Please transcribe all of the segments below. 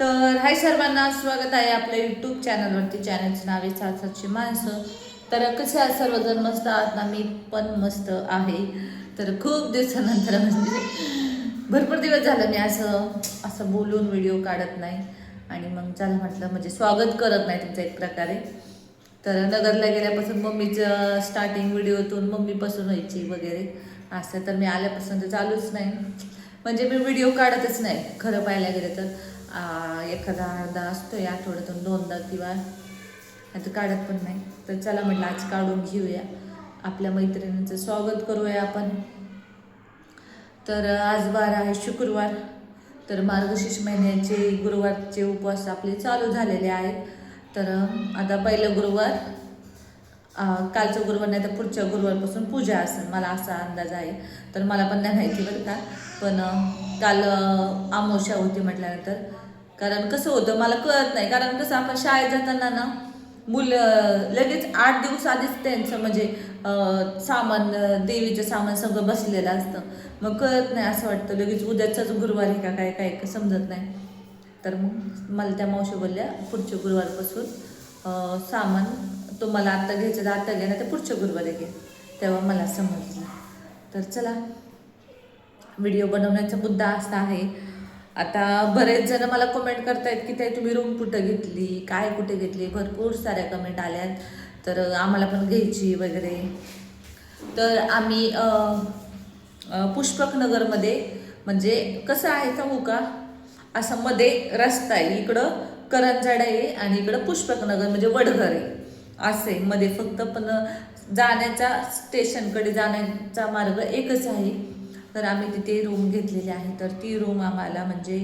तर हाय सर्वांना स्वागत आहे आपल्या यूट्यूब चॅनलवरती चॅनलचं नाव आहे सात सातशे माणसं. तर कसे आहात सर्वजण? मस्त आहात ना? मी पण मस्त आहे. तर खूप दिवसानंतर म्हणजे भरपूर दिवस झालं मी असं असं बोलून व्हिडिओ काढत नाही. आणि मग चला म्हटलं म्हणजे स्वागत करत नाही तुमचं एक प्रकारे. तर नगरला गेल्यापासून मम्मीचं स्टार्टिंग व्हिडिओतून मम्मीपासून व्हायची वगैरे. असं तर मी आल्यापासून तर चालूच नाही. म्हणजे मी व्हिडिओ काढतच नाही खरं पाहायला गेलं तर. एखादा अर्धा असतो या आठवड्यातून दोनदा किंवा आता काढत पण नाही. तर चला म्हटलं आज काढून घेऊया. आपल्या मैत्रिणींचं स्वागत करूया आपण. तर आज वार आहे शुक्रवार. तर मार्गशीर्ष महिन्याचे गुरुवारचे उपवास आपले चालू झालेले आहेत. तर आता पहिलं गुरुवार. कालचं गुरुवार नाही तर पुढच्या गुरुवारपासून पूजा असेल. मला असा अंदाज आहे. तर मला पण नाही माहिती बरं का. पण काल आमोशा होती म्हटल्यानंतर. कारण कसं होतं मला कळत नाही. कारण कसं आपण शाळेत जाताना ना मुलं लगेच आठ दिवस आधीच त्यांचं म्हणजे सामान देवीचं सामान सगळं बसलेलं असतं. मग कळत नाही असं वाटतं लगेच उद्याचाच गुरुवार आहे का काय काय का समजत नाही. तर मग मला त्या मावशी बोलल्या पुढच्या गुरुवारपासून सामान तुम्हाला आत्ता घ्यायचं तर आत्ता घ्या ना तर पुढच्या गुरुवारी घे तेव्हा मला समजलं. तर चला व्हिडिओ बनवण्याचा मुद्दा असा आहे. आता बरेच जण मला कमेंट करतायत की ते तुम्ही रूम कुठं घेतली? काय कुठे घेतली? भरपूर साऱ्या कमेंट आल्यात. तर आम्हाला पण घ्यायची वगैरे. तर आम्ही पुष्पकनगरमध्ये म्हणजे कसं आहे सांगू का? असं मध्ये रस्ता आहे. इकडं करंजाड आहे आणि इकडं पुष्पकनगर म्हणजे वडघर आहे. असं आहे. मध्ये फक्त पण जाण्याचा स्टेशनकडे जाण्याचा मार्ग एकच आहे. तर आम्ही तिथे रूम घेतलेली आहे. तर ती रूम आम्हाला म्हणजे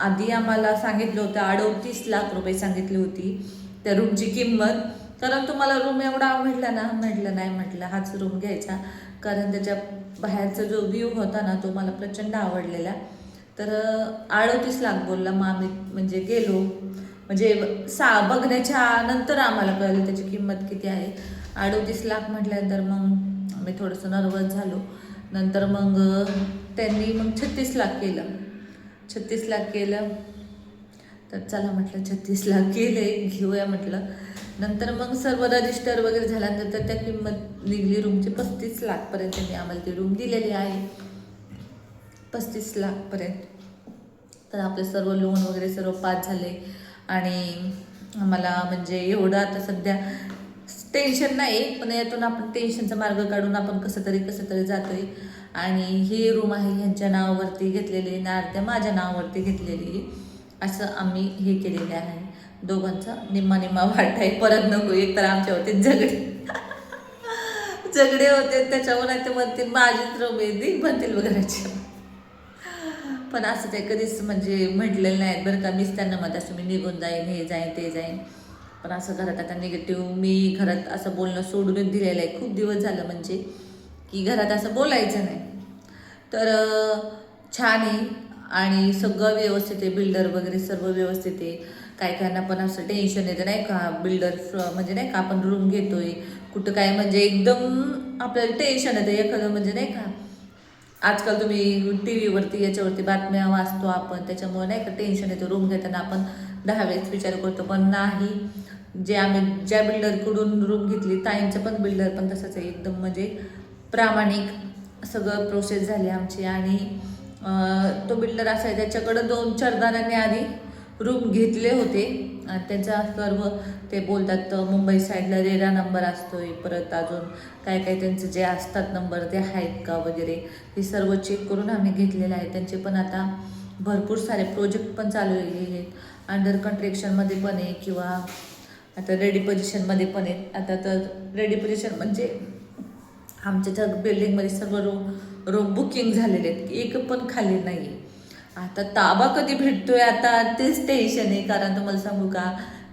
आधी आम्हाला सांगितलं होतं अडोतीस लाख रुपये सांगितली होती. त्या रूमची किंमत. कारण तुम्हाला रूम एवढा आवडला ना? म्हटलं नाही म्हटलं हाच रूम घ्यायचा. कारण त्याच्या बाहेरचा जो व्ह्यू होता ना तो मला प्रचंड आवडलेला. तर अडोतीस लाख बोलला मग आम्ही म्हणजे गेलो. म्हणजे सा बघण्याच्या नंतर आम्हाला कळलं त्याची किंमत किती आहे. अडोतीस लाख म्हटल्यानंतर मग आम्ही थोडंसं नर्वस झालो. नंतर मग त्यांनी मग छत्तीस लाख केलं. छत्तीस लाख केलं. तर चला म्हटलं छत्तीस लाख केले घेऊया म्हटलं. नंतर मग सर्व रजिस्टर वगैरे झाल्यानंतर त्या किंमत निघली रूमची पस्तीस लाखपर्यंत त्यांनी आम्हाला ती रूम दिलेली आहे. पस्तीस लाखपर्यंत तर आपले सर्व लोन वगैरे सर्व पास झाले. आणि आम्हाला म्हणजे एवढं आता सध्या टेन्शन नाही पण यातून आपण टेन्शनचा मार्ग काढून आपण कसं तरी कसं तरी जातोय. आणि ही रूम आहे ह्यांच्या नावावरती घेतलेली ना त्या माझ्या नावावरती घेतलेली. असं आम्ही हे केलेले आहे. दोघांचा निम्मा निम्मा वाट आहे. परत नको एक तर आमच्यावरती झगडे. झगडे होते त्याच्यावर ते म्हणतील माझीच रूम आहे ती म्हणतील वगैरेच्या पण असं ते कधीच म्हणजे म्हटलेलं नाही बरं का. मीच त्यांना म्हणत असं मी निघून जाईन हे जाईन ते जाईन. पण असं घरात आता निगेटिव्ह मी घरात असं बोलणं सोडून दिलेलं आहे. खूप दिवस झालं म्हणजे की घरात असं बोलायचं नाही. तर छान आहे आणि सगळं व्यवस्थित आहे. बिल्डर वगैरे सर्व व्यवस्थित आहे. काय काहींना पण असं टेन्शन येतं नाही का? बिल्डर म्हणजे नाही का आपण रूम घेतोय. कुठं काय म्हणजे एकदम आपल्याला टेन्शन येतं. एखादं म्हणजे नाही का? आजकाल तुम्ही टी व्हीवरती याच्यावरती बातम्या वाचतो आपण. त्याच्यामुळे नाही का टेन्शन येतं. रूम घेताना आपण दहा वेळेस विचार करतो. पण नाही. जे आम्ही ज्या बिल्डरकडून रूम घेतली ताईंचं पण बिल्डर पण तसंच आहे. एकदम म्हणजे प्रामाणिक सगळं प्रोसेस झाली आमची. आणि तो बिल्डर असा आहे त्याच्याकडं दोन चार जणांनी आधी रूम घेतले होते. त्यांचा सर्व ते बोलतात मुंबई साईडला रेरा नंबर असतोय. परत अजून काय काय त्यांचे जे असतात नंबर ते आहेत का वगैरे हे सर्व चेक करून आम्ही घेतलेलं आहे. त्यांचे पण आता भरपूर सारे प्रोजेक्ट पण चालू आहेत अंडर कन्स्ट्रक्शनमध्ये पण आहे किंवा आता रेडी पोझिशनमध्ये पण आहेत. आता तर रेडी पोझिशन म्हणजे आमच्या त्या बिल्डिंगमध्ये सर्व रूम रूम बुकिंग झालेले आहेत. एक पण खाली नाही आहे आता ताबा कधी भेटतोय? आता तेच टेन्शन आहे. कारण तुम्हाला सांगू का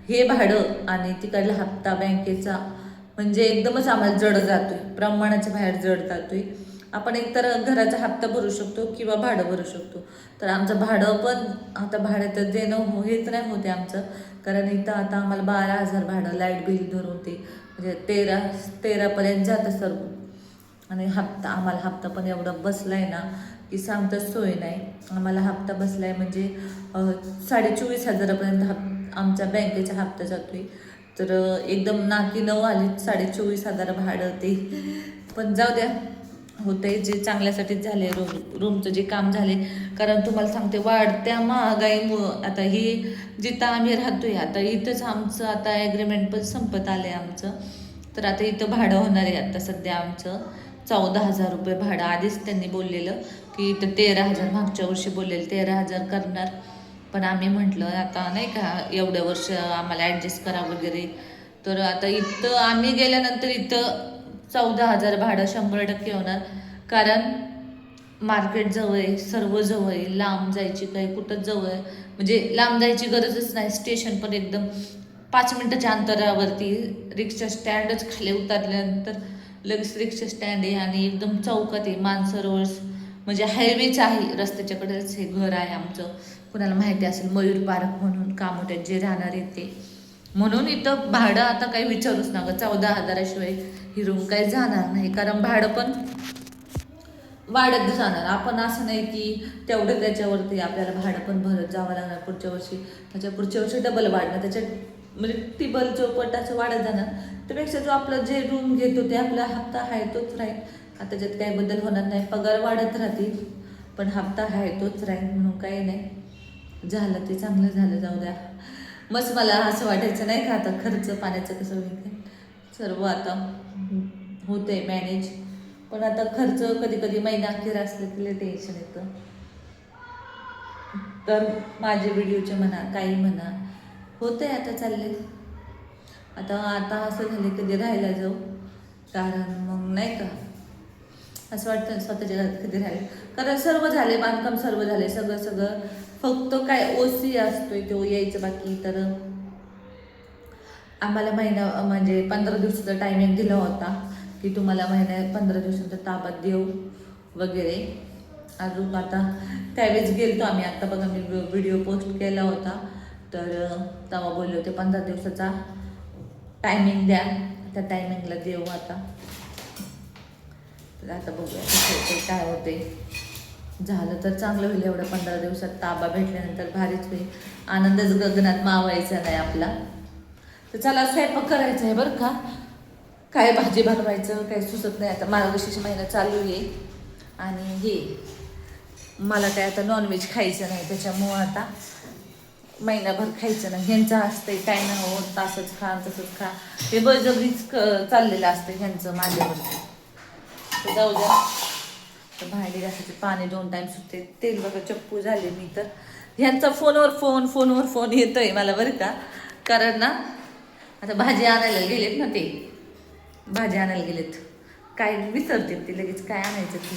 हे भाडं आणि तिकडला हप्ता बँकेचा म्हणजे एकदमच आम्हाला जड जातोय. प्रमाणाच्या बाहेर जड जातोय. आपण एकतर घराचा हप्ता भरू शकतो किंवा भाडं भरू शकतो. तर आमचं भाडं पण आता भाडं तर देणं हो हेच नाही होते आमचं. कारण इथं आता आम्हाला बारा हजार भाडं लाइट बिल धरून ते म्हणजे तेरा तेरापर्यंत जातं सर्व. आणि हप्ता आम्हाला हप्ता पण एवढा आहे ना की सांगताच सोय नाही. आम्हाला हप्ता बसला आहे म्हणजे साडेचोवीस साडे चोवीस हजारापर्यंत हप आमच्या बँकेचा हप्ता जातो आहे तर एकदम नाकी नऊ आली साडे चोवीस हजार भाडं ते. पण जाऊ द्या. होते जे चांगल्यासाठीच झाले रूम रूमचं जे काम झाले. कारण तुम्हाला सांगते वाढत्या महागाईमुळं आता ही जिथं आम्ही राहतो आहे आता इथंच आमचं आता ॲग्रीमेंट पण संपत आलं आहे आमचं. तर आता इथं भाडं होणार आहे आता सध्या आमचं. चौदा हजार रुपये भाडं. आधीच त्यांनी बोललेलं की इथं तेरा हजार मागच्या वर्षी बोललेलं तेरा हजार करणार. पण आम्ही म्हटलं आता नाही का एवढं वर्ष आम्हाला ॲडजस्ट करा वगैरे. तर आता इथं आम्ही गेल्यानंतर इथं चौदा हजार भाडं शंभर टक्के होणार. कारण मार्केट जवळ आहे सर्व जवळ आहे. लांब जायची काही कुठं जवळ आहे. म्हणजे लांब जायची गरजच नाही. स्टेशन पण एकदम पाच मिनटाच्या अंतरावरती रिक्षा स्टँडच खाली उतरल्यानंतर लगेच रिक्षा स्टँड आहे आणि एकदम चौकात आहे. मानसरोवर. म्हणजे हायवेच आहे. रस्त्याच्याकडेच हे घर आहे आमचं. कुणाला माहिती असेल मयूर पार्क म्हणून कामोट्यात जे राहणार आहे ते. म्हणून इथं भाडं आता काही विचारूच नका. चौदा हजाराशिवाय ही रूम काही जाणार नाही. कारण भाडं पण वाढत जाणार. आपण असं नाही की तेवढं त्याच्यावरती आपल्याला भाडं पण भरत जावं लागणार पुढच्या वर्षी. त्याच्या पुढच्या वर्षी डबल वाढणार. त्याच्या म्हणजे टिबल असं वाढत जाणार. त्यापेक्षा जो आपलं जे रूम घेतो ते आपला हप्ता आहे तोच राहील. आता त्याच्यात काही बदल होणार नाही. पगार वाढत राहतील पण हप्ता आहे तोच राहील म्हणून काही नाही. झालं ते चांगलं झालं. जाऊ द्या. बस मला असं वाटायचं नाही का आता खर्च पाण्याचं कसं होईल सर्व आता होतंय मॅनेज पण आता खर्च कधी कधी महिना अखेर असलं की टेन्शन येतं. तर माझे व्हिडिओचे म्हणा काही म्हणा होतंय आता चालले आता आता असं झाले कधी राहायला जाऊ? कारण मग नाही का? असं वाटतं स्वतःच्या घरात कधी राहिले? कारण सर्व झाले बांधकाम सर्व झाले सगळं सगळं. फक्त काय ओसी असतोय तो यायचं बाकी तर आम्हाला महिना म्हणजे पंधरा दिवसाचा टायमिंग दिला होता की तुम्हाला महिन्या पंधरा दिवसांचा ताबत देऊ वगैरे. अजून आता त्यावेळेस गेलतो आम्ही. आत्ता बघा मी व्हिडिओ पोस्ट केला होता. तर तेव्हा बोलले होते पंधरा दिवसाचा टायमिंग द्या. त्या टायमिंगला देऊ आता. तर आता बघूया काय होते झालं तर चांगलं होईल एवढं पंधरा दिवसात ताबा भेटल्यानंतर भारीच होईल. आनंदच गगनात मावायचा नाही आपला. तर चला स्वयंपाक करायचा आहे बरं का? काय भाजी बनवायचं काही सुचत नाही. आता मार्गशीर्ष महिना चालू आहे. आणि हे मला काय आता नॉनव्हेज खायचं नाही त्याच्यामुळं आता महिनाभर खायचं नाही. ह्यांचं असतंय काय ना हो तासच खा तसंच खा. हे बळजबरीच क चाललेलं असतं ह्यांचं माझ्यावरती. जाऊ द्या. तर भांडी घासायचे पाणी दोन टाईम सुटते. तेल बघा चप्पू झाले मी तर. ह्यांचा फोनवर फोन फोनवर फोन येतोय मला बरं का. कारण ना आता भाजी आणायला गेलेत ना ते. भाजी आणायला गेलेत. काय विसरते ते लगेच काय आणायचं ते.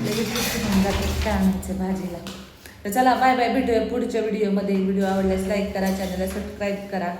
लगेच विसरून जाते काय आणायचं भाजीला. तर चला बाय बाय भेटूया पुढच्या व्हिडिओमध्ये व्हिडिओ आवडल्यास लाईक करा चॅनलला सबस्क्राईब करा.